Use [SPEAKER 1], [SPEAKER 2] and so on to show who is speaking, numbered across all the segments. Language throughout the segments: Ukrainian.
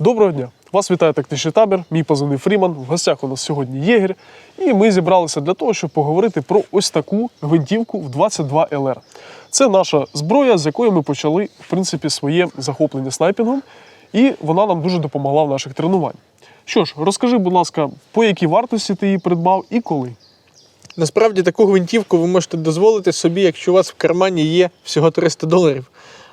[SPEAKER 1] Доброго дня! Вас вітає тактичний табір, мій позивний Фріман. В гостях у нас сьогодні єгер. І ми зібралися для того, щоб поговорити про ось таку гвинтівку в 22 ЛР. Це наша зброя, з якої ми почали в принципі своє захоплення снайпінгом, і вона нам дуже допомогла в наших тренуваннях. Що ж, розкажи, будь ласка, по якій вартості ти її придбав і коли?
[SPEAKER 2] Насправді таку гвинтівку ви можете дозволити собі, якщо у вас в кармані є всього 300 доларів.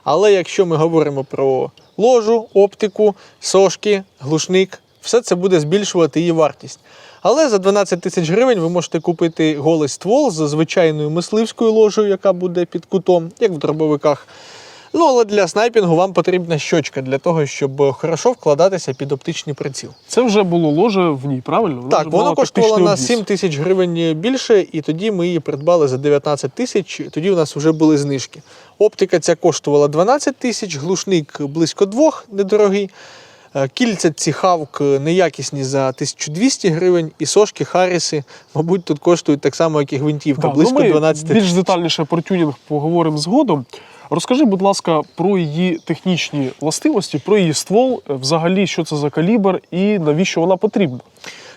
[SPEAKER 2] Але якщо ми говоримо про ложу, оптику, сошки, глушник, все це буде збільшувати її вартість. Але за 12 тисяч гривень ви можете купити голий ствол з звичайною мисливською ложею, яка буде під кутом, як в дробовиках. Ну, але для снайпінгу вам потрібна щочка для того, щоб хорошо вкладатися під оптичний приціл.
[SPEAKER 1] Це вже було ложе в ній, правильно? Вона
[SPEAKER 2] Так, воно коштувало на 7 тисяч гривень більше, і тоді ми її придбали за 19 тисяч. Тоді у нас вже були знижки. Оптика ця коштувала 12 тисяч, глушник близько двох, недорогий. Е, Кільця ці хавк неякісні за 1200 гривень, і сошки Харріси, мабуть, тут коштують так само, як і гвинтівка,
[SPEAKER 1] Да,
[SPEAKER 2] близько
[SPEAKER 1] ну ми
[SPEAKER 2] 12
[SPEAKER 1] більш детальніше про тюнінг поговоримо згодом. Розкажи, будь ласка, про її технічні властивості, про її ствол, е, взагалі, що це за калібр і навіщо вона потрібна.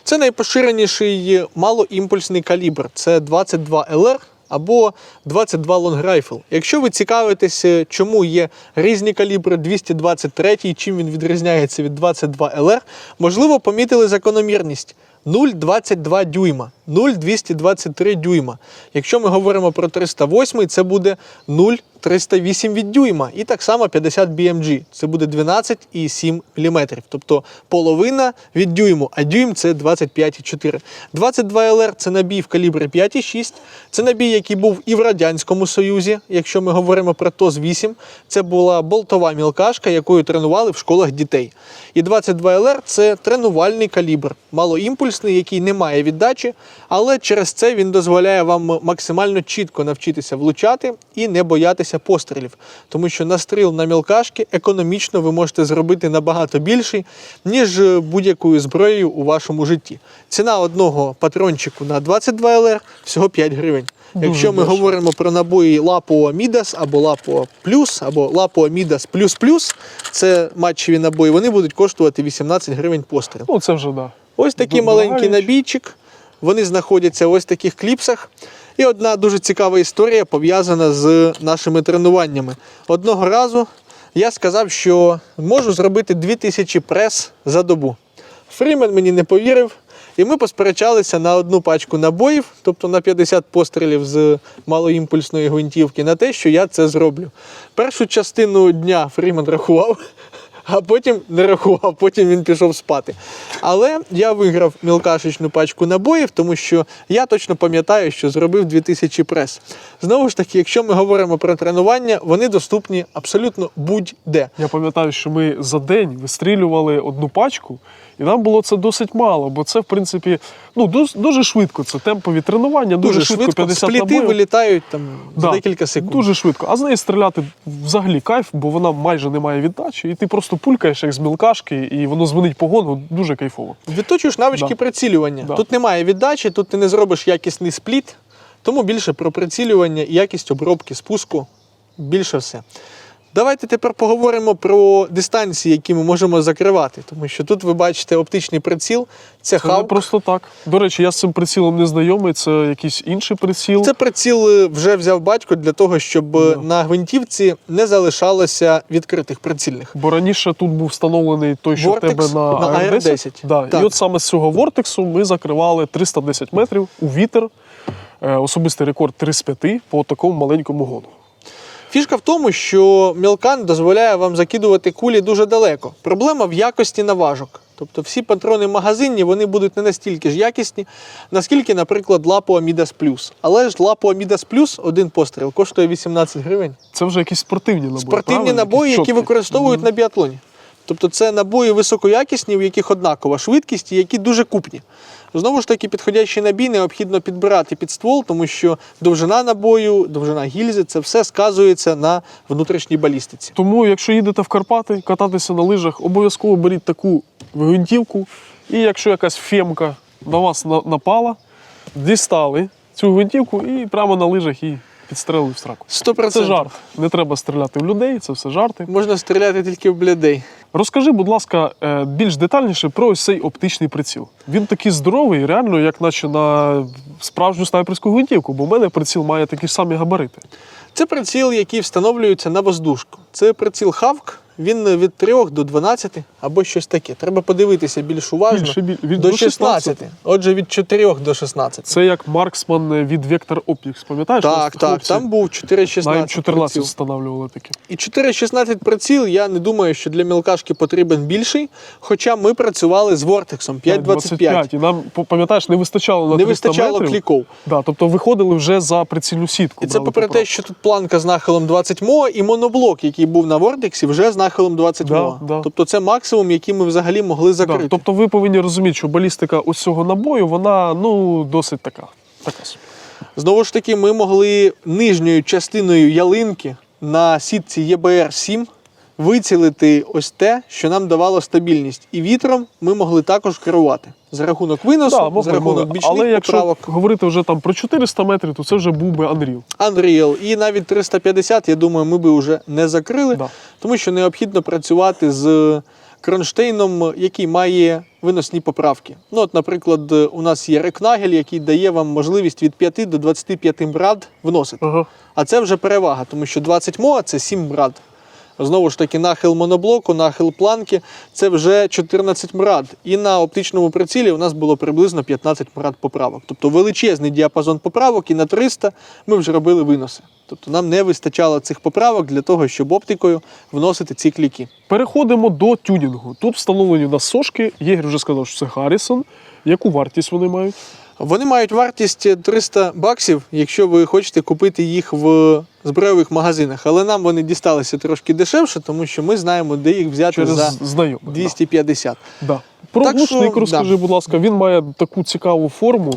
[SPEAKER 2] Це найпоширеніший малоімпульсний калібр. Це 22 ЛР або 22 Long Rifle. Якщо ви цікавитесь, чому є різні калібри 223, чим він відрізняється від 22 ЛР, можливо, помітили закономірність. 0,22 дюйма, 0,223 дюйма. Якщо ми говоримо про 308, це буде 0,308 від дюйма. І так само 50 BMG. Це буде 12,7 мм. Тобто половина від дюйму, а дюйм це 25,4. 22 ЛР це набій в калібрі 5,6. Це набій, який був і в Радянському Союзі. Якщо ми говоримо про ТОЗ-8, це була болтова мілкашка, якою тренували в школах дітей. І 22 ЛР це тренувальний калібр, малоімпульсний, який не має віддачі, але через це він дозволяє вам максимально чітко навчитися влучати і не боятися пострілів. Тому що настріл на мілкашки економічно ви можете зробити набагато більший, ніж будь-якою зброєю у вашому житті. Ціна одного патрончику на 22 ЛР всього 5 гривень.
[SPEAKER 1] Дуже
[SPEAKER 2] Якщо ми
[SPEAKER 1] дешево.
[SPEAKER 2] говоримо про набої Лапо Мідас або Лапо Плюс, або Лапо Мідас Плюс Плюс, це матчеві набої, вони будуть коштувати 18 гривень постріл.
[SPEAKER 1] Ну, це вже да.
[SPEAKER 2] Ось такий маленький набійчик. Вони знаходяться в таких кліпсах. І одна дуже цікава історія пов'язана з нашими тренуваннями. Одного разу я сказав, що можу зробити 2000 прес за добу. Фрімен мені не повірив, і ми посперечалися на одну пачку набоїв, тобто на 50 пострілів з малоімпульсної гвинтівки, на те, що я це зроблю. Першу частину дня Фрімен рахував, а потім не рахував, потім він пішов спати. Але я виграв мілкашечну пачку набоїв, тому що я точно пам'ятаю, що зробив 2000 прес. Знову ж таки, якщо ми говоримо про тренування, вони доступні абсолютно будь-де.
[SPEAKER 1] Я пам'ятаю, що ми за день вистрілювали одну пачку, і нам було це досить мало, бо це, в принципі, ну, дуже, швидко. Це темпові тренування, дуже,
[SPEAKER 2] Дуже
[SPEAKER 1] швидко,
[SPEAKER 2] швидко
[SPEAKER 1] 50
[SPEAKER 2] спліти
[SPEAKER 1] набоїв.
[SPEAKER 2] вилітають там за
[SPEAKER 1] Да,
[SPEAKER 2] декілька секунд.
[SPEAKER 1] Дуже швидко. А з неї стріляти взагалі кайф, бо вона майже не має віддачі, і ти просто пулькаєш як з білкашки, і воно звенить погону, дуже кайфово.
[SPEAKER 2] Відточуєш навички
[SPEAKER 1] Да.
[SPEAKER 2] прицілювання.
[SPEAKER 1] Да.
[SPEAKER 2] Тут немає віддачі, тут ти не зробиш якісний спліт, тому більше про прицілювання і якість обробки спуску. Більше все. Давайте тепер поговоримо про дистанції, які ми можемо закривати, тому що тут ви бачите оптичний приціл. Це
[SPEAKER 1] Це просто так. До речі, я з цим прицілом не знайомий, це якийсь інший приціл.
[SPEAKER 2] Це приціл е, вже взяв батько для того, щоб е,
[SPEAKER 1] Да.
[SPEAKER 2] на гвинтівці не залишалося відкритих прицільних.
[SPEAKER 1] Бо раніше тут був встановлений той, що в тебе на,
[SPEAKER 2] на
[SPEAKER 1] AR10.
[SPEAKER 2] AR10.
[SPEAKER 1] Да.
[SPEAKER 2] Так.
[SPEAKER 1] І от саме з цього вортексу ми закривали 310 метрів у вітер. Е, Особистий рекорд 3 з 5 по такому маленькому гону.
[SPEAKER 2] Фішка в тому, що мілкан дозволяє вам закидувати кулі дуже далеко. Проблема в якості наважок. Тобто всі патрони магазинні вони будуть не настільки ж якісні, наскільки, наприклад, лапу Амідас Плюс. Але ж лапу Амідас Плюс один постріл коштує 18 гривень.
[SPEAKER 1] Це вже якісь спортивні набої.
[SPEAKER 2] Спортивні
[SPEAKER 1] правильно?
[SPEAKER 2] набої, які
[SPEAKER 1] які
[SPEAKER 2] використовують на біатлоні. Тобто це набої високоякісні, в яких однакова швидкість і які дуже купні. Знову ж таки, підходящий набій необхідно підбирати під ствол, тому що довжина набою, довжина гільзи це все сказується на внутрішній балістиці.
[SPEAKER 1] Тому, якщо їдете в Карпати кататися на лижах, обов'язково беріть таку гвинтівку. І якщо якась фемка на вас напала, дістали цю гвинтівку і прямо на лижах і підстрелили в страку.
[SPEAKER 2] 100%.
[SPEAKER 1] Це жарт. Не треба стріляти в людей, це все жарти.
[SPEAKER 2] Можна стріляти тільки в блядей.
[SPEAKER 1] Розкажи, будь ласка, е, більш детальніше про ось цей оптичний приціл. Він такий здоровий, реально, як наче на справжню снайперську гвинтівку, бо в мене приціл має такі ж самі габарити.
[SPEAKER 2] Це приціл, який встановлюється на воздушку. Це приціл Хавк. Він від 3 до 12 або щось таке. Треба подивитися більш уважно.
[SPEAKER 1] Більше, біль- від-
[SPEAKER 2] до
[SPEAKER 1] до
[SPEAKER 2] 16.
[SPEAKER 1] 16.
[SPEAKER 2] Отже, від 4 до 16.
[SPEAKER 1] Це як Марксман від Vector Optics, пам'ятаєш?
[SPEAKER 2] Так, так.
[SPEAKER 1] хлопці
[SPEAKER 2] Там був
[SPEAKER 1] на
[SPEAKER 2] 4,16
[SPEAKER 1] М14
[SPEAKER 2] приціл.
[SPEAKER 1] встановлювали такі.
[SPEAKER 2] І 4,16 приціл, я не думаю, що для мілкашки потрібен більший. Хоча ми працювали з Вортексом 5,25.
[SPEAKER 1] І нам, пам'ятаєш, не вистачало на
[SPEAKER 2] Не
[SPEAKER 1] 300
[SPEAKER 2] вистачало
[SPEAKER 1] метрів.
[SPEAKER 2] кліков.
[SPEAKER 1] Да, тобто виходили вже за прицільну сітку.
[SPEAKER 2] І це попри те, що тут планка з нахилом 20 мо і моноблок, який був на Вортексі, вже з нахилом 20
[SPEAKER 1] Да, да.
[SPEAKER 2] Тобто це максимум, який ми взагалі могли закрити.
[SPEAKER 1] Да, тобто ви повинні розуміти, що балістика ось цього набою, вона ну досить така. така.
[SPEAKER 2] Знову ж таки, ми могли нижньою частиною ялинки на сітці ЄБР-7 вицілити ось те, що нам давало стабільність. І вітром ми могли також керувати за рахунок виносу,
[SPEAKER 1] Да,
[SPEAKER 2] за рахунок бічних
[SPEAKER 1] Але якщо
[SPEAKER 2] поправок.
[SPEAKER 1] говорити вже там про 400 метрів, то це вже був би Unreal.
[SPEAKER 2] Unreal і навіть 350, я думаю, ми би вже не закрили,
[SPEAKER 1] Да.
[SPEAKER 2] тому що необхідно працювати з кронштейном, який має виносні поправки. Ну, от, наприклад, у нас є рекнагель, який дає вам можливість від 5 до 25 брад вносити.
[SPEAKER 1] Ага.
[SPEAKER 2] А це вже перевага, тому що 20 мо це 7 брад. Знову ж таки, нахил моноблоку, нахил планки це вже 14 мрад. І на оптичному прицілі у нас було приблизно 15 мрад поправок. Тобто величезний діапазон поправок, і на 300 ми вже робили виноси. Тобто нам не вистачало цих поправок для того, щоб оптикою вносити ці кліки.
[SPEAKER 1] Переходимо до тюнінгу. Тут встановлені у нас сошки. Єгір вже сказав, що це Харрісон. Яку вартість вони мають?
[SPEAKER 2] Вони мають вартість 300 баксів, якщо ви хочете купити їх в збройових магазинах. Але нам вони дісталися трошки дешевше, тому що ми знаємо, де їх взяти
[SPEAKER 1] Через
[SPEAKER 2] за
[SPEAKER 1] знайомих.
[SPEAKER 2] 250.
[SPEAKER 1] Да. Про
[SPEAKER 2] Так що,
[SPEAKER 1] глушник розкажи,
[SPEAKER 2] да.
[SPEAKER 1] будь ласка, він має таку цікаву форму.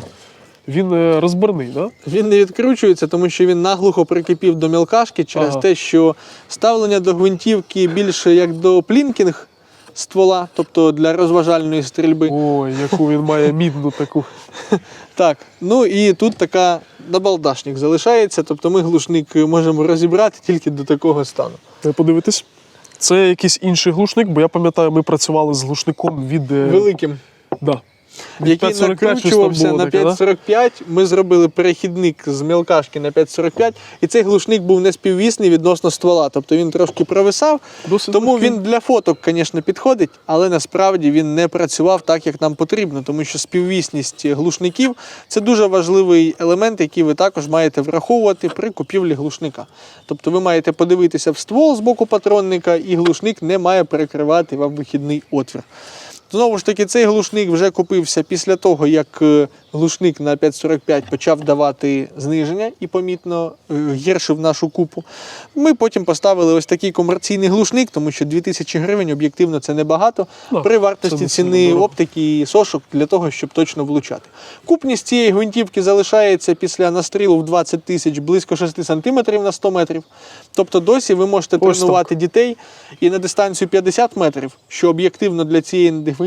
[SPEAKER 1] Він е, розбірний, да?
[SPEAKER 2] Він не відкручується, тому що він наглухо прикипів до мілкашки через
[SPEAKER 1] Ага.
[SPEAKER 2] те, що ставлення до гвинтівки більше як до плінкінг ствола, тобто для розважальної стрільби.
[SPEAKER 1] Ой, яку він має мідну таку.
[SPEAKER 2] Так, ну і тут така набалдашник залишається, тобто ми глушник можемо розібрати тільки до такого стану.
[SPEAKER 1] Подивитись. Це якийсь інший глушник, бо я пам'ятаю, ми працювали з глушником від. е,
[SPEAKER 2] Великим.
[SPEAKER 1] Да.
[SPEAKER 2] Який
[SPEAKER 1] 5,45
[SPEAKER 2] накручувався
[SPEAKER 1] було
[SPEAKER 2] на
[SPEAKER 1] таке, да?
[SPEAKER 2] 5,45. Ми зробили перехідник з мілкашки на 5,45, і цей глушник був неспіввісний відносно ствола. Тобто він трошки провисав.
[SPEAKER 1] Досить
[SPEAKER 2] Тому
[SPEAKER 1] легкий.
[SPEAKER 2] він для фоток, звісно, підходить, але насправді він не працював так, як нам потрібно, тому що співвісність глушників це дуже важливий елемент, який ви також маєте враховувати при купівлі глушника. Тобто ви маєте подивитися в ствол з боку патронника, і глушник не має перекривати вам вихідний отвір. Знову ж таки, цей глушник вже купився після того, як е, глушник на 5,45 почав давати зниження і помітно е, гіршив нашу купу. Ми потім поставили ось такий комерційний глушник, тому що 2000 гривень об'єктивно це небагато.
[SPEAKER 1] Ну,
[SPEAKER 2] при вартості ціни оптики і сошок для того, щоб точно влучати. Купність цієї гвинтівки залишається після настрілу в 20 тисяч близько 6 см на 100 метрів. Тобто досі ви можете
[SPEAKER 1] Ось
[SPEAKER 2] тренувати дітей і на дистанцію 50 метрів, що об'єктивно для цієї гвинтівки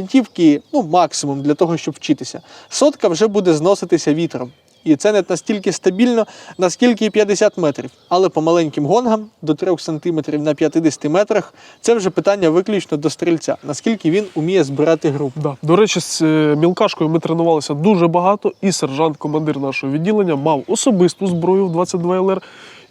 [SPEAKER 2] ну, максимум для того, щоб вчитися. Сотка вже буде зноситися вітром. І це не настільки стабільно, наскільки і 50 метрів. Але по маленьким гонгам до 3 см на 50 метрах це вже питання виключно до стрільця, наскільки він уміє збирати групу.
[SPEAKER 1] Да. До речі, з е, мілкашкою ми тренувалися дуже багато, і сержант-командир нашого відділення мав особисту зброю в 22 ЛР.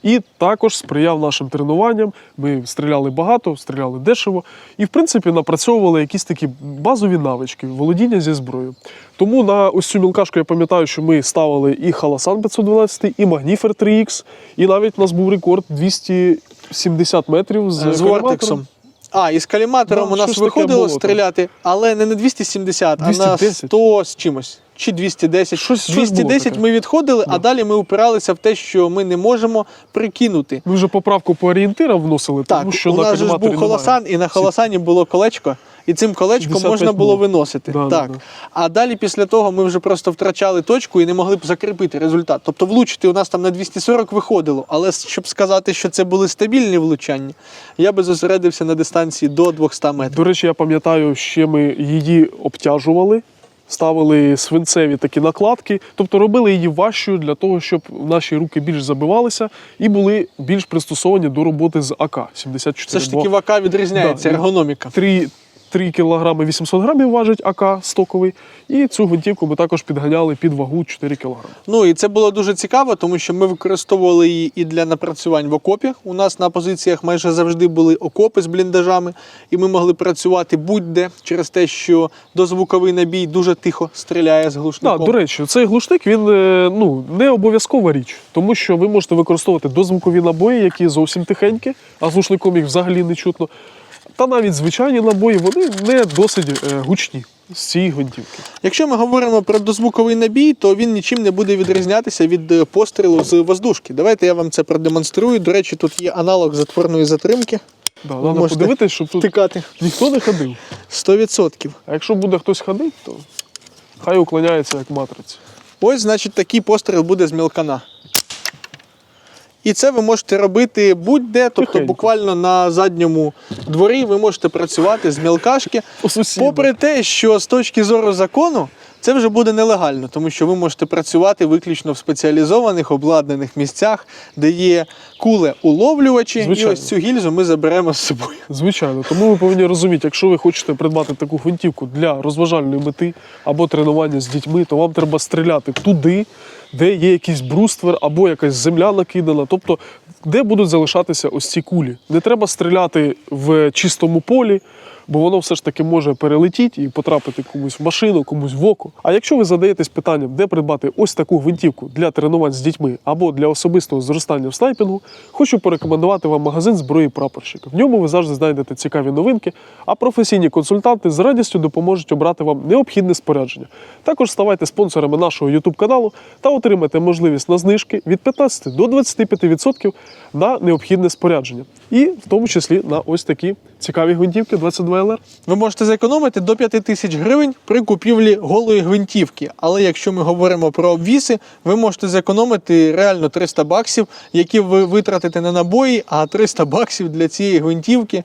[SPEAKER 1] І також сприяв нашим тренуванням. Ми стріляли багато, стріляли дешево, і в принципі напрацьовували якісь такі базові навички володіння зі зброєю. Тому на ось цю мілкашку я пам'ятаю, що ми ставили і Халасан 512, і Магніфер 3Х, і навіть у нас був рекорд 270 метрів з,
[SPEAKER 2] з. Вортексом. А, і з каліматором
[SPEAKER 1] Да,
[SPEAKER 2] у нас виходило
[SPEAKER 1] було
[SPEAKER 2] стріляти, але не на 270, а на
[SPEAKER 1] 210.
[SPEAKER 2] 100 з чимось. Чи 210.
[SPEAKER 1] Щось- щось
[SPEAKER 2] 210
[SPEAKER 1] було таке.
[SPEAKER 2] ми відходили, а далі ми упиралися в те, що ми не можемо прикинути.
[SPEAKER 1] Ми вже поправку по орієнтирам вносили,
[SPEAKER 2] Так,
[SPEAKER 1] тому що
[SPEAKER 2] у нас же ж був холосан, і на холосані було колечко, і цим колечком можна було виносити.
[SPEAKER 1] Да, да,
[SPEAKER 2] так.
[SPEAKER 1] да.
[SPEAKER 2] А далі після того ми вже просто втрачали точку і не могли б закріпити результат. Тобто влучити у нас там на 240 виходило, але щоб сказати, що це були стабільні влучання, я би зосередився на дистанції до 200 метрів.
[SPEAKER 1] До речі, я пам'ятаю, ще ми її обтяжували ставили свинцеві такі накладки, тобто робили її важчою для того, щоб наші руки більш забивалися і були більш пристосовані до роботи з АК-74.
[SPEAKER 2] Все ж таки в АК відрізняється ергономіка.
[SPEAKER 1] 3, 3 кг 800 грамів важить АК стоковий, і цю гвинтівку ми також підганяли під вагу 4 кг.
[SPEAKER 2] Ну і це було дуже цікаво, тому що ми використовували її і для напрацювань в окопі. У нас на позиціях майже завжди були окопи з бліндажами, і ми могли працювати будь-де через те, що дозвуковий набій дуже тихо стріляє з
[SPEAKER 1] Так,
[SPEAKER 2] глушником.
[SPEAKER 1] до речі, цей глушник він е, ну, не обов'язкова річ, тому що ви можете використовувати дозвукові набої, які зовсім тихенькі, а з глушником їх взагалі не чутно. Та навіть звичайні набої вони не досить е, гучні з цієї гвинтівки.
[SPEAKER 2] Якщо ми говоримо про дозвуковий набій, то він нічим не буде відрізнятися від е, пострілу з воздушки. Давайте я вам це продемонструю. До речі, тут є аналог затворної затримки.
[SPEAKER 1] Да,
[SPEAKER 2] Ви
[SPEAKER 1] треба
[SPEAKER 2] можете
[SPEAKER 1] щоб тут
[SPEAKER 2] Втикати
[SPEAKER 1] ніхто не ходив.
[SPEAKER 2] 100%.
[SPEAKER 1] А якщо буде хтось ходити, то хай уклоняється як матриці.
[SPEAKER 2] Ось, значить, такий постріл буде з мілкана. І це ви можете робити будь-де, тобто буквально на задньому дворі ви можете працювати з мілкашки. Попри те, що з точки зору закону це вже буде нелегально, тому що ви можете працювати виключно в спеціалізованих обладнаних місцях, де є куле уловлювачі,
[SPEAKER 1] Звичайно.
[SPEAKER 2] і ось цю гільзу ми заберемо з собою.
[SPEAKER 1] Звичайно, тому ви повинні розуміти, якщо ви хочете придбати таку гвинтівку для розважальної мети або тренування з дітьми, то вам треба стріляти туди, де є якийсь бруствер або якась земля накидана, тобто де будуть залишатися ось ці кулі. Не треба стріляти в чистому полі. Бо воно все ж таки може перелетіти і потрапити комусь в машину, комусь в око. А якщо ви задаєтесь питанням, де придбати ось таку гвинтівку для тренувань з дітьми або для особистого зростання в снайпінгу, хочу порекомендувати вам магазин зброї прапорщика. В ньому ви завжди знайдете цікаві новинки, а професійні консультанти з радістю допоможуть обрати вам необхідне спорядження. Також ставайте спонсорами нашого YouTube каналу та отримайте можливість на знижки від 15 до 25% на необхідне спорядження, і в тому числі на ось такі цікаві гвинтівки 22 лр
[SPEAKER 2] Ви можете зекономити до 5 тисяч гривень при купівлі голої гвинтівки. Але якщо ми говоримо про обвіси, ви можете зекономити реально 300 баксів, які ви витратите на набої, а 300 баксів для цієї гвинтівки.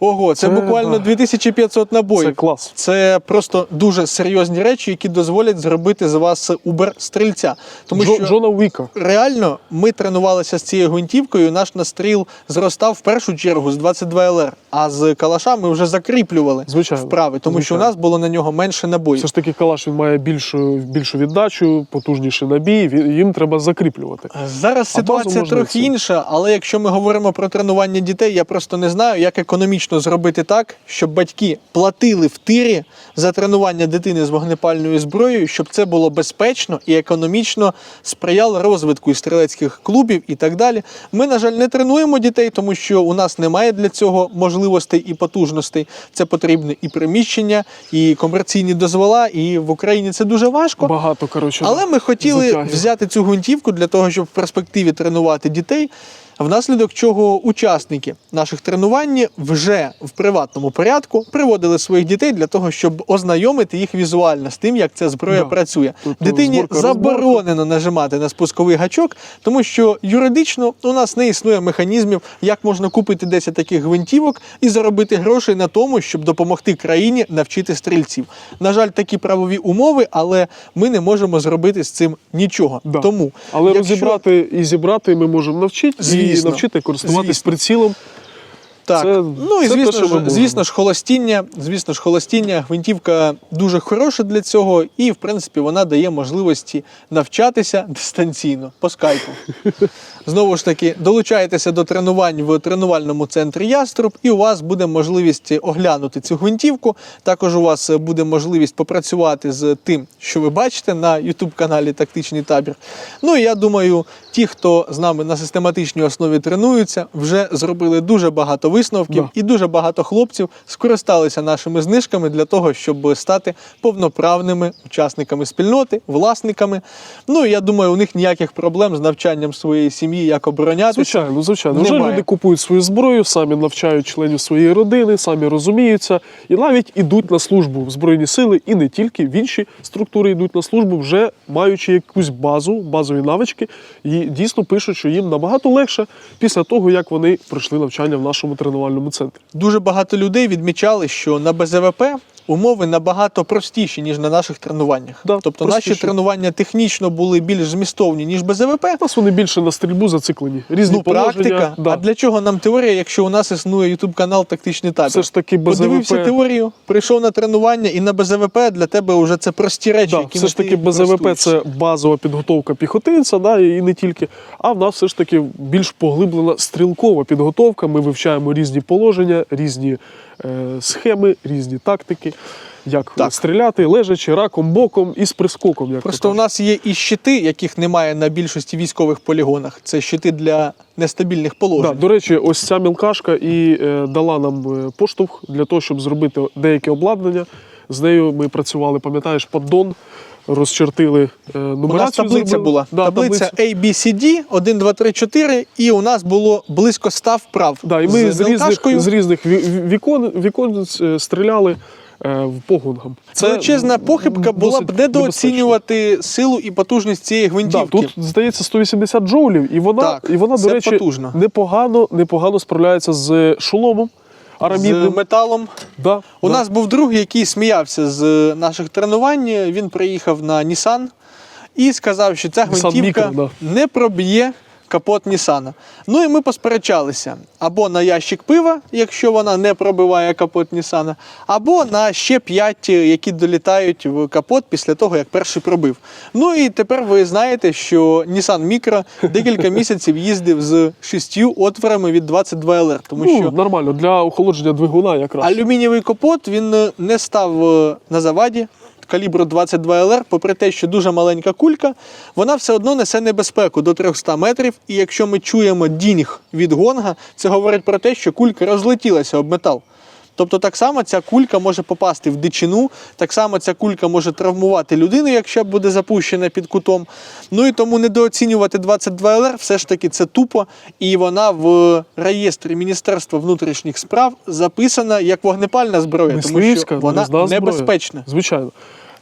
[SPEAKER 2] Ого, це,
[SPEAKER 1] Це
[SPEAKER 2] буквально
[SPEAKER 1] да.
[SPEAKER 2] 2500 набоїв.
[SPEAKER 1] Це клас.
[SPEAKER 2] Це просто дуже серйозні речі, які дозволять зробити з вас убер-стрільця. Тому
[SPEAKER 1] Джо-
[SPEAKER 2] що
[SPEAKER 1] Джона Уіка.
[SPEAKER 2] реально ми тренувалися з цією гвинтівкою. Наш настріл зростав в першу чергу з 22 ЛР, а з калаша ми вже закріплювали
[SPEAKER 1] Звичайно.
[SPEAKER 2] вправи, тому що у нас було на нього менше набоїв.
[SPEAKER 1] Все ж таки калаш він має більшу, більшу віддачу, потужніший набій, їм треба закріплювати.
[SPEAKER 2] Зараз
[SPEAKER 1] А
[SPEAKER 2] ситуація трохи інша, але якщо ми говоримо про тренування дітей, я просто не знаю, як економічно зробити так, щоб батьки платили в тирі за тренування дитини з вогнепальною зброєю, щоб це було безпечно і економічно сприяло розвитку і стрілецьких клубів і так далі. Ми, на жаль, не тренуємо дітей, тому що у нас немає для цього можливостей і потужностей. Це потрібне і приміщення, і комерційні дозвола. І в Україні це дуже важко.
[SPEAKER 1] Багато, коротше.
[SPEAKER 2] Але ми хотіли взяти цю гвинтівку для того, щоб в перспективі тренувати дітей. Внаслідок чого учасники наших тренувань вже в приватному порядку приводили своїх дітей для того, щоб ознайомити їх візуально з тим, як ця зброя
[SPEAKER 1] Да.
[SPEAKER 2] працює.
[SPEAKER 1] Тобто
[SPEAKER 2] Дитині
[SPEAKER 1] зборка,
[SPEAKER 2] заборонено нажимати на спусковий гачок, тому що юридично у нас не існує механізмів, як можна купити 10 таких гвинтівок і заробити грошей на тому, щоб допомогти країні навчити стрільців. На жаль, такі правові умови, але ми не можемо зробити з цим нічого.
[SPEAKER 1] Да.
[SPEAKER 2] Тому
[SPEAKER 1] Але
[SPEAKER 2] якщо-
[SPEAKER 1] розібрати і зібрати ми можемо навчити і
[SPEAKER 2] Звісно.
[SPEAKER 1] навчити користуватись
[SPEAKER 2] Звісно.
[SPEAKER 1] прицілом.
[SPEAKER 2] Так,
[SPEAKER 1] Це-
[SPEAKER 2] ну і
[SPEAKER 1] це те,
[SPEAKER 2] звісно
[SPEAKER 1] що
[SPEAKER 2] ж, звісно ж, холостіння, звісно ж, холостіння, гвинтівка дуже хороша для цього, і в принципі вона дає можливості навчатися дистанційно по скайпу. Знову ж таки, долучаєтеся до тренувань в тренувальному центрі Яструб, і у вас буде можливість оглянути цю гвинтівку. Також у вас буде можливість попрацювати з тим, що ви бачите на youtube каналі Тактичний табір. Ну і я думаю, ті, хто з нами на систематичній основі тренуються, вже зробили дуже багато висновків,
[SPEAKER 1] Да.
[SPEAKER 2] і дуже багато хлопців скористалися нашими знижками для того, щоб стати повноправними учасниками спільноти, власниками. Ну я думаю, у них ніяких проблем з навчанням своєї сім'ї, як оборонятися.
[SPEAKER 1] Звичайно, звичайно. Вже люди купують свою зброю, самі навчають членів своєї родини, самі розуміються і навіть ідуть на службу в Збройні сили і не тільки в інші структури йдуть на службу, вже маючи якусь базу, базові навички, і дійсно пишуть, що їм набагато легше після того, як вони пройшли навчання в нашому тренувальному центрі.
[SPEAKER 2] Дуже багато людей відмічали, що на БЗВП умови набагато простіші, ніж на наших тренуваннях.
[SPEAKER 1] Да,
[SPEAKER 2] тобто
[SPEAKER 1] простіші.
[SPEAKER 2] наші тренування технічно були більш змістовні, ніж без АВП.
[SPEAKER 1] У нас вони більше на стрільбу зациклені. Різні
[SPEAKER 2] Ну,
[SPEAKER 1] положення.
[SPEAKER 2] практика.
[SPEAKER 1] Да.
[SPEAKER 2] А для чого нам теорія, якщо у нас існує YouTube канал Тактичний табір?
[SPEAKER 1] Все ж таки без
[SPEAKER 2] Подивився теорію, прийшов на тренування, і на БЗВП для тебе вже це прості речі,
[SPEAKER 1] Да,
[SPEAKER 2] які
[SPEAKER 1] все ж таки без АВП це базова підготовка піхотинця, да, і не тільки. А в нас все ж таки більш поглиблена стрілкова підготовка. Ми вивчаємо різні положення, різні схеми, різні тактики, як
[SPEAKER 2] Так.
[SPEAKER 1] стріляти, лежачи, раком, боком і з прискоком. Як
[SPEAKER 2] Просто
[SPEAKER 1] в
[SPEAKER 2] у нас є і щити, яких немає на більшості військових полігонах. Це щити для нестабільних
[SPEAKER 1] Да,
[SPEAKER 2] положень.
[SPEAKER 1] до речі, ось ця мілкашка і е, дала нам е, поштовх для того, щоб зробити деяке обладнання. З нею ми працювали, пам'ятаєш, поддон, розчертили е,
[SPEAKER 2] У нас таблиця
[SPEAKER 1] зробили.
[SPEAKER 2] була.
[SPEAKER 1] Да,
[SPEAKER 2] таблиця ABCD 1, 2, 3, 4, і у нас було близько 100 вправ.
[SPEAKER 1] Да, і ми з, різних, з різних ві- вікон, е, стріляли е, в погонгам.
[SPEAKER 2] Це величезна похибка була б недооцінювати силу і потужність цієї
[SPEAKER 1] Да,
[SPEAKER 2] гвинтівки.
[SPEAKER 1] тут здається 180 джоулів, і вона,
[SPEAKER 2] Так,
[SPEAKER 1] і вона до речі,
[SPEAKER 2] потужно.
[SPEAKER 1] непогано, непогано справляється з шоломом арамідним.
[SPEAKER 2] з металом.
[SPEAKER 1] Да,
[SPEAKER 2] У
[SPEAKER 1] да.
[SPEAKER 2] нас був друг, який сміявся з наших тренувань. Він приїхав на Нісан і сказав, що ця
[SPEAKER 1] Nissan
[SPEAKER 2] гвинтівка
[SPEAKER 1] Micro,
[SPEAKER 2] не проб'є капот Нісана. Ну і ми посперечалися або на ящик пива, якщо вона не пробиває капот Нісана, або на ще 5, які долітають в капот після того, як перший пробив. Ну і тепер ви знаєте, що Nissan Micro декілька місяців їздив з шістю отворами від 22 LR, тому
[SPEAKER 1] ну,
[SPEAKER 2] що
[SPEAKER 1] нормально для охолодження двигуна якраз.
[SPEAKER 2] Алюмінієвий капот він не став е, на заваді калібру 22 ЛР, попри те, що дуже маленька кулька, вона все одно несе небезпеку до 300 метрів. І якщо ми чуємо дінг від гонга, це говорить про те, що кулька розлетілася об метал. Тобто так само ця кулька може попасти в дичину, так само ця кулька може травмувати людину, якщо буде запущена під кутом. Ну і тому недооцінювати 22 ЛР все ж таки це тупо, і вона в реєстрі Міністерства внутрішніх справ записана як вогнепальна зброя, тому що вона
[SPEAKER 1] небезпечна. зброя.
[SPEAKER 2] небезпечна.
[SPEAKER 1] Звичайно.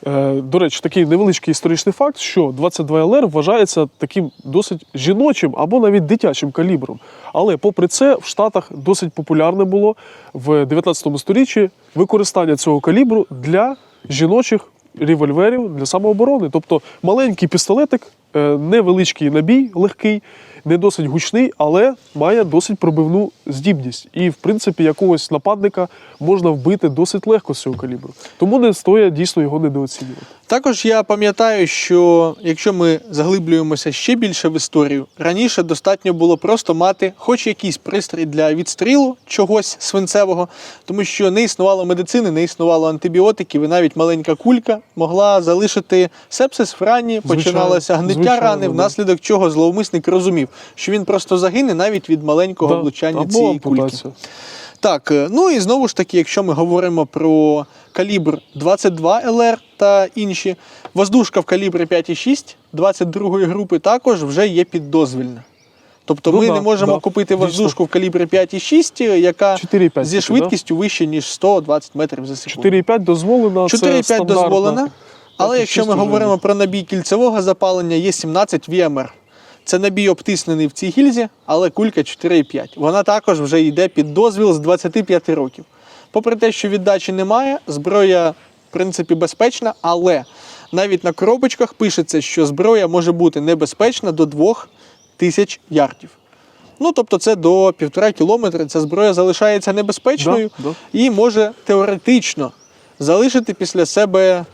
[SPEAKER 1] Е, До речі, такий невеличкий історичний факт, що 22 ЛР вважається таким досить жіночим або навіть дитячим калібром. Але попри це, в Штатах досить популярне було в 19 сторіччі використання цього калібру для жіночих револьверів для самооборони. Тобто маленький пістолетик, е, невеличкий набій, легкий, не досить гучний, але має досить пробивну здібність. І, в принципі, якогось нападника можна вбити досить легко з цього калібру. Тому не стоїть дійсно його недооцінювати.
[SPEAKER 2] Також я пам'ятаю, що якщо ми заглиблюємося ще більше в історію, раніше достатньо було просто мати хоч якийсь пристрій для відстрілу чогось свинцевого, тому що не існувало медицини, не існувало антибіотиків, і навіть маленька кулька могла залишити сепсис в рані, починалося гниття рани, внаслідок чого зловмисник розумів, що він просто загине навіть від маленького
[SPEAKER 1] Да,
[SPEAKER 2] влучання цієї кульки. Так, е, ну і знову ж таки, якщо ми говоримо про калібр 22 ЛР та інші, воздушка в калібрі 5,6 22 групи також вже є піддозвільна. Тобто
[SPEAKER 1] Ну
[SPEAKER 2] ми
[SPEAKER 1] да,
[SPEAKER 2] не можемо
[SPEAKER 1] да,
[SPEAKER 2] купити воздушку в калібрі 5,6, яка
[SPEAKER 1] 4,5
[SPEAKER 2] зі
[SPEAKER 1] тільки,
[SPEAKER 2] швидкістю вище, ніж 120 метрів за секунду.
[SPEAKER 1] 4,5 дозволено. це
[SPEAKER 2] 4,5 дозволена, але якщо ми говоримо про набій кільцевого запалення, є 17 VMR. Це набій обтиснений в цій гільзі, але кулька 4,5. Вона також вже йде під дозвіл з 25 років. Попри те, що віддачі немає, зброя, в принципі, безпечна, але навіть на коробочках пишеться, що зброя може бути небезпечна до 2000 ярдів. Ну, тобто, це до півтора кілометра ця зброя залишається небезпечною
[SPEAKER 1] Да, да.
[SPEAKER 2] і може теоретично залишити після себе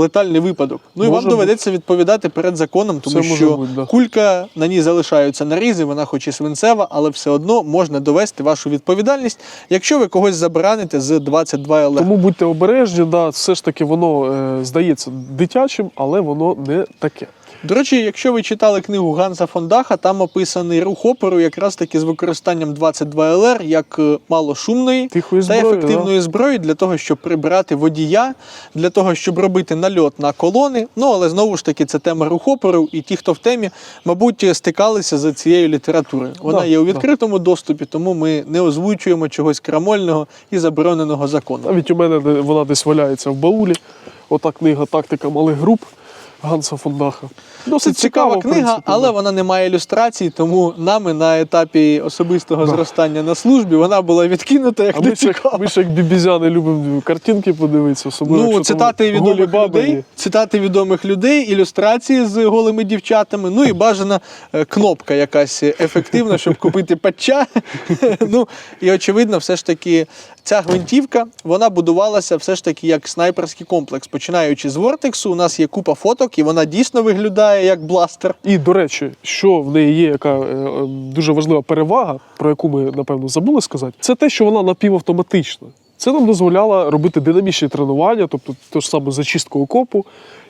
[SPEAKER 2] летальний випадок. Ну і
[SPEAKER 1] Може
[SPEAKER 2] вам доведеться відповідати перед законом, тому
[SPEAKER 1] Все
[SPEAKER 2] що
[SPEAKER 1] бути, да.
[SPEAKER 2] кулька на ній залишаються нарізи, вона хоч і свинцева, але все одно можна довести вашу відповідальність, якщо ви когось забираните з 22 ЛР.
[SPEAKER 1] Тому будьте обережні, да, все ж таки воно е, здається дитячим, але воно не таке.
[SPEAKER 2] До речі, якщо ви читали книгу Ганса Фондаха, там описаний рух опору якраз таки з використанням 22 ЛР як е, малошумної
[SPEAKER 1] Тихої
[SPEAKER 2] та
[SPEAKER 1] зброї,
[SPEAKER 2] ефективної зброї для того, щоб прибирати водія, для того, щоб робити нальот на колони. Ну але знову ж таки це тема рухопору, і ті, хто в темі, мабуть, стикалися з цією літературою. Вона
[SPEAKER 1] Да,
[SPEAKER 2] є у
[SPEAKER 1] да.
[SPEAKER 2] відкритому доступі, тому ми не озвучуємо чогось крамольного і забороненого законом.
[SPEAKER 1] Навіть у мене вона десь валяється в баулі. Ота книга Тактика малих груп. Ганса фон Даха.
[SPEAKER 2] Це
[SPEAKER 1] Досить
[SPEAKER 2] цікава книга,
[SPEAKER 1] принципі,
[SPEAKER 2] але
[SPEAKER 1] да.
[SPEAKER 2] вона не має ілюстрацій, тому нами на етапі особистого
[SPEAKER 1] Да.
[SPEAKER 2] зростання на службі вона була відкинута як
[SPEAKER 1] А
[SPEAKER 2] не цікава.
[SPEAKER 1] ми ж як бібізяни любимо картинки подивитися, особливо.
[SPEAKER 2] Ну, цитати
[SPEAKER 1] голі
[SPEAKER 2] відомих людей,
[SPEAKER 1] є.
[SPEAKER 2] цитати відомих людей, ілюстрації з голими дівчатами, ну і бажана е, кнопка якась ефективна, щоб купити патча. ну і очевидно, все ж таки, ця гвинтівка вона будувалася все ж таки як снайперський комплекс. Починаючи з Вортексу, у нас є купа фоток, і вона дійсно виглядає як бластер.
[SPEAKER 1] І, до речі, що в неї є, яка е, е, дуже важлива перевага, про яку ми, напевно, забули сказати, це те, що вона напівавтоматична. Це нам дозволяло робити динамічні тренування, тобто те ж саме зачистку окопу,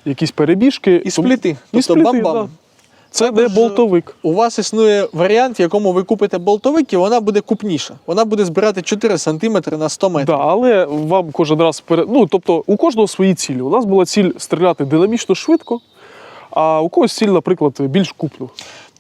[SPEAKER 1] якісь перебіжки.
[SPEAKER 2] І спліти.
[SPEAKER 1] І
[SPEAKER 2] Тобто
[SPEAKER 1] спліти,
[SPEAKER 2] бам-бам.
[SPEAKER 1] да. Це
[SPEAKER 2] Також,
[SPEAKER 1] не болтовик.
[SPEAKER 2] У вас існує варіант, в якому ви купите болтовик, і вона буде купніша. Вона буде збирати 4 см на 100 метрів.
[SPEAKER 1] Да, але вам кожен раз пере... ну, тобто у кожного свої цілі. У нас була ціль стріляти динамічно швидко, а у когось ціль, наприклад, більш купну.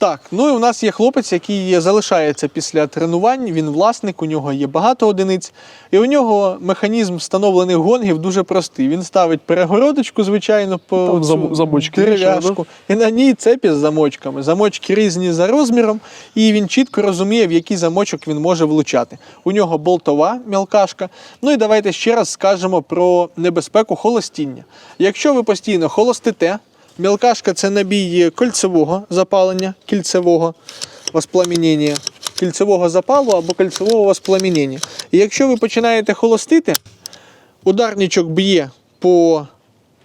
[SPEAKER 2] Так, ну і у нас є хлопець, який залишається після тренувань. Він власник, у нього є багато одиниць, і у нього механізм встановлених гонгів дуже простий. Він ставить перегородочку, звичайно, по
[SPEAKER 1] Там замочки
[SPEAKER 2] дерев'яшку, і на ній цепі з замочками. Замочки різні за розміром, і він чітко розуміє, в який замочок він може влучати. У нього болтова мілкашка. Ну і давайте ще раз скажемо про небезпеку холостіння. Якщо ви постійно холостите, Мілкашка це набій кольцевого запалення, кільцевого воспламінення, кільцевого запалу або кольцевого воспламінення. І якщо ви починаєте холостити, ударничок б'є по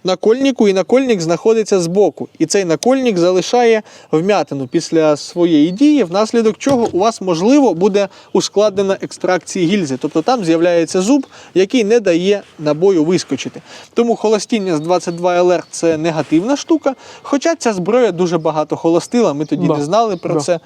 [SPEAKER 2] накольнику, і накольник знаходиться збоку. І цей накольник залишає вмятину після своєї дії, внаслідок чого у вас, можливо, буде ускладнена екстракція гільзи. Тобто там з'являється зуб, який не дає набою вискочити. Тому холостіння з 22 ЛР це негативна штука. Хоча ця зброя дуже багато холостила, ми тоді
[SPEAKER 1] Да.
[SPEAKER 2] не знали про
[SPEAKER 1] Да.
[SPEAKER 2] це.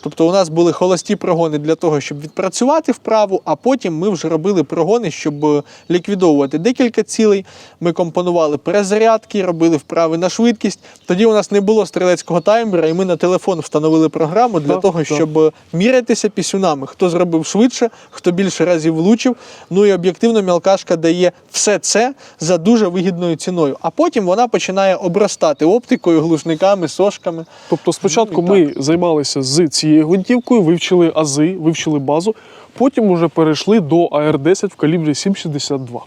[SPEAKER 2] Тобто у нас були холості прогони для того, щоб відпрацювати вправу, а потім ми вже робили прогони, щоб е, ліквідовувати декілька цілей. Ми компонували перезарядки, робили вправи на швидкість. Тоді у нас не було стрілецького таймера, і ми на телефон встановили програму для
[SPEAKER 1] Да,
[SPEAKER 2] того, щоб е, мірятися пісюнами, хто зробив швидше, хто більше разів влучив. Ну і об'єктивно мілкашка дає все це за дуже вигідною ціною. А потім вона починає обростати оптикою, глушниками, сошками.
[SPEAKER 1] Тобто спочатку
[SPEAKER 2] Ну,
[SPEAKER 1] ми займалися з цією гвинтівкою, вивчили ази, вивчили базу, потім вже перейшли до АР-10 в калібрі 7,62.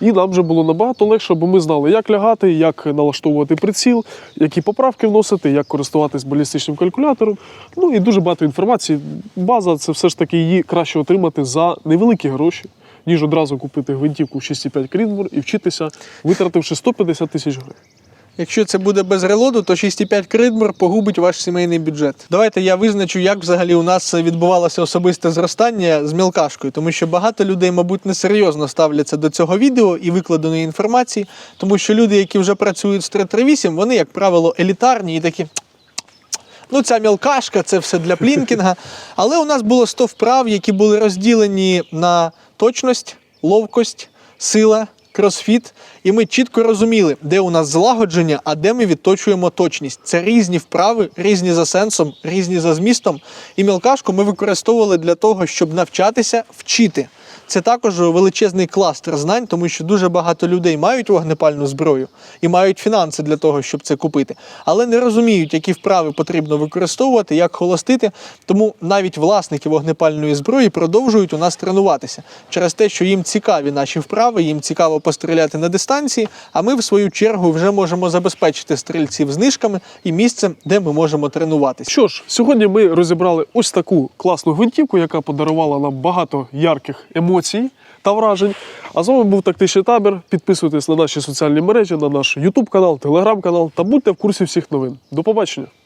[SPEAKER 1] І нам вже було набагато легше, бо ми знали, як лягати, як налаштовувати приціл, які поправки вносити, як користуватись балістичним калькулятором. Ну і дуже багато інформації. База це все ж таки її краще отримати за невеликі гроші, ніж одразу купити гвинтівку 6,5 Крінбур і вчитися, витративши 150 тисяч гривень.
[SPEAKER 2] Якщо це буде без релоду, то 6,5 кридмер погубить ваш сімейний бюджет. Давайте я визначу, як взагалі у нас відбувалося особисте зростання з мілкашкою, тому що багато людей, мабуть, несерйозно ставляться до цього відео і викладеної інформації, тому що люди, які вже працюють з 338, вони, як правило, елітарні і такі. Ну, ця мілкашка, це все для плінкінга. Але у нас було 100 вправ, які були розділені на точність, ловкость, сила, кросфіт. І ми чітко розуміли, де у нас злагодження, а де ми відточуємо точність. Це різні вправи, різні за сенсом, різні за змістом. І мілкашку ми використовували для того, щоб навчатися вчити. Це також величезний кластер знань, тому що дуже багато людей мають вогнепальну зброю і мають фінанси для того, щоб це купити, але не розуміють, які вправи потрібно використовувати, як холостити. Тому навіть власники вогнепальної зброї продовжують у нас тренуватися через те, що їм цікаві наші вправи, їм цікаво постріляти на дистанції. А ми, в свою чергу, вже можемо забезпечити стрільців знижками і місцем, де ми можемо тренуватися.
[SPEAKER 1] Що ж, сьогодні ми розібрали ось таку класну гвинтівку, яка подарувала нам багато ярких емоцій та вражень. А з вами був тактичний табір. Підписуйтесь на наші соціальні мережі, на наш YouTube канал, Telegram канал та будьте в курсі всіх новин. До побачення!